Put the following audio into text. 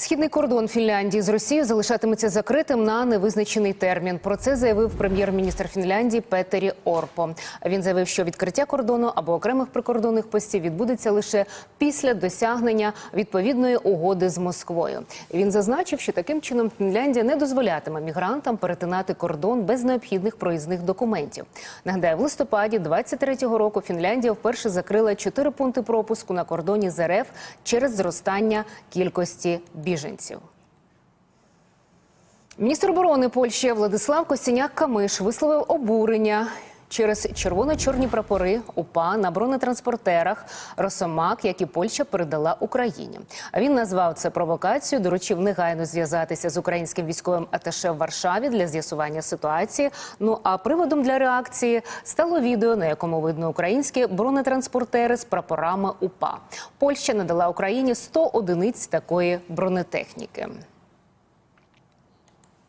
Східний кордон Фінляндії з Росією залишатиметься закритим на невизначений термін. Про це заявив прем'єр-міністр Фінляндії Петері Орпо. Він заявив, що відкриття кордону або окремих прикордонних постів відбудеться лише після досягнення відповідної угоди з Москвою. Він зазначив, що таким чином Фінляндія не дозволятиме мігрантам перетинати кордон без необхідних проїзних документів. Нагадаю, в листопаді 23-го року Фінляндія вперше закрила чотири пункти пропуску на кордоні з РФ через зростання кількості біженців. Міністр оборони Польщі Владислав Костяняк Камиш висловив обурення. Через червоно-чорні прапори УПА на бронетранспортерах Росомак, які Польща передала Україні. А він назвав це провокацією, доручив негайно зв'язатися з українським військовим аташе в Варшаві для з'ясування ситуації. Ну а приводом для реакції стало відео, на якому видно українські бронетранспортери з прапорами УПА. Польща надала Україні 100 одиниць такої бронетехніки.